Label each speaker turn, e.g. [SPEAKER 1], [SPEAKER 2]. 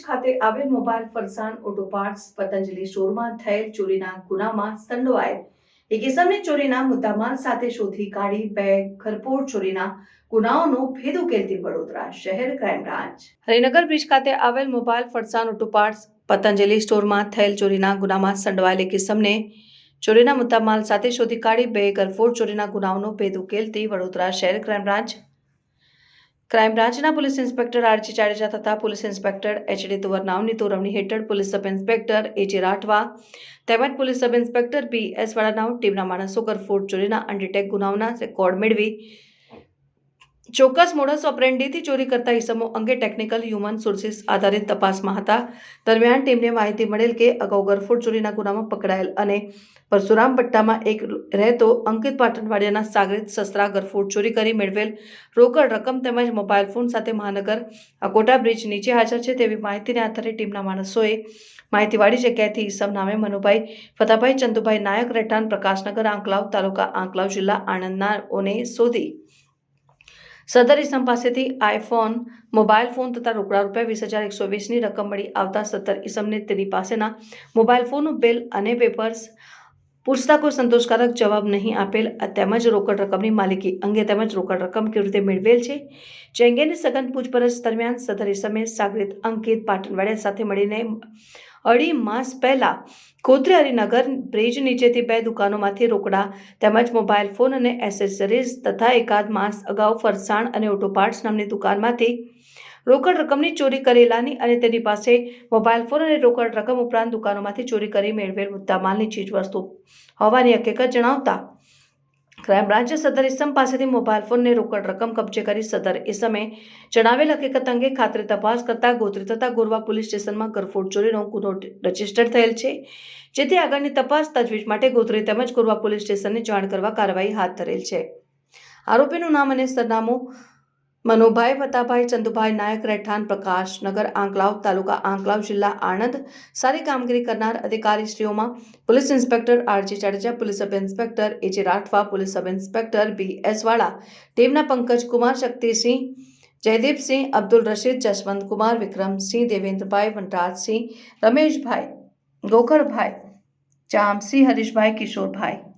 [SPEAKER 1] ખાતે આવેલ મોબાઈલ ફરસાણ ઓટો પાર્ટ્સ પતંજલિ સ્ટોરમાં થયેલ ચોરીના ગુનામાં સંડોવાયેલ. એક ઇસમને ચોરીના મુદ્દામાલ સાથે શોધી કાઢી બેગ ખરપોડ ચોરીના ગુનાઓનો ભેદ ઉકેલતી વડોદરા શહેર ક્રાઇમ બ્રાન્ચ. હરિનગર બ્રિજ ખાતે આવેલ મોબાઈલ ફરસાણ ઓટો પાર્ટ્સ પતંજલિ સ્ટોરમાં થયેલ ચોરીના ગુનામાં સંડોવાયેલ એક ઇસમને ચોરીના મુદ્દામાલ સાથે શોધી કાઢી બે ગરફોડ ચોરીના ગુનાઓનો ભેદ ઉકેલતી વડોદરા શહેર ક્રાઇમ બ્રાન્ચ ક્રાઇમ બ્રાન્ચના પોલીસ ઇન્સ્પેક્ટર આરજી જાડેજા તથા પોલીસ ઇન્સ્પેક્ટર એચડી તુવરનાવની તોરવણી હેઠળ police sub inspector AG Rathwa તેમજ police sub inspector P S વાળાનાવ ટીમના માણસો કરફોડ ચોરીના અંડરટેક ગુનાઓના રેકોર્ડ મેળવી ચોક્કસ મોડસ ઓપરેન્ડીથી ચોરી કરતા ઇસમો અંગે ટેકનિકલ હ્યુમન સોર્સિસ આધારિત તપાસમાં હતા. દરમિયાન ટીમને માહિતી મળેલ કે અગાઉ ગરફોડ ચોરીના ગુનામાં પકડાયેલ અને પરશુરામ પટ્ટામાં એક રહેતો અંકિત પાટણવાડિયાના સાગરિત શસ્ત્રા ગરફોડ ચોરી કરી મેળવેલ રોકડ રકમ તેમજ મોબાઈલ ફોન સાથે મહાનગર અકોટા બ્રિજ નીચે હાજર છે તેવી માહિતીને આધારે ટીમના માણસોએ માહિતીવાળી જગ્યાએથી ઈસમ નામે મનુભાઈ ફતાભાઈ ચંદુભાઈ નાયક રહેઠાણ પ્રકાશનગર આંકલાવ તાલુકા આંકલાવ જિલ્લા આણંદના ઓને શોધી સદર ઇસમ પાસેથી આઈફોન, મોબાઈલ ફોન તથા રોકડા રૂપિયા વીસ હજાર એકસો વીસની રકમ મળી આવતા સત્તર ઇસમને તેની પાસેના મોબાઈલ ફોનનું બિલ અને પેપર્સ પૂછતા કોઈ સંતોષકારક જવાબ નહીં આપેલ તેમજ રોકડ રકમની માલિકી અંગે તેમજ રોકડ રકમ કેવી રીતે મેળવેલ છે જે અંગેની સઘન પૂછપરછ દરમિયાન સદર ઇસમે સાગરિત અંકિત પાટણવાડિયા સાથે મળીને અઢી માસ પહેલાં કોતરારીનગર બ્રિજ નીચેથી બે દુકાનોમાંથી રોકડા તેમજ મોબાઈલ ફોન અને એસેસરીઝ તથા એકાદ માસ અગાઉ ફરસાણ અને ઓટો પાર્ટ્સ નામની દુકાનમાંથી રોકડ રકમની ચોરી કરેલાની અને તેની પાસે મોબાઈલ ફોન અને રોકડ રકમ ઉપરાંત દુકાનોમાંથી ચોરી કરી મેળવેલ મુદ્દામાલની ચીજવસ્તુ. હોવાની હકીકત જણાવતા ક્રાઇમ બ્રાન્ચે સદર ઇસમ પાસેથી મોબાઈલ ફોનને રોકડ રકમ કબજે કરી સદર ઇસમે જણાવેલ હકીકત અંગે ખાતરી તપાસ કરતા ગોત્રી તથા ગોરવા પોલીસ સ્ટેશનમાં ગરફોડ ચોરીનો ગુનો રજિસ્ટર થયેલ છે. જેથી આગળની તપાસ તજવીજ માટે ગોત્રી તેમજ ગોરવા પોલીસ સ્ટેશનને જાણ કરવા કાર્યવાહી હાથ ધરેલ છે. આરોપીનું નામ અને સરનામું મનુભાઈ, વતાભાઈ, ચંદુભાઈ નાયક, રહેઠાણ પ્રકાશનગર આંકલાવ તાલુકા, આંકલાવ જિલ્લા, આણંદ. સારી કામગીરી કરનાર અધિકારીશ્રીઓમાં police inspector RG Jadeja, police sub inspector AJ Rathwa, police sub inspector B S Vala, ટીમના પંકજકુમાર શક્તિસિંહ, જયદીપસિંહ, અબ્દુલ રશીદ જસવંતકુમાર વિક્રમસિંહ, દેવેન્દ્રભાઈ, વનરાજસિંહ, રમેશભાઈ ગોકળભાઈ જામસિંહ, હરીશભાઈ, કિશોરભાઈ.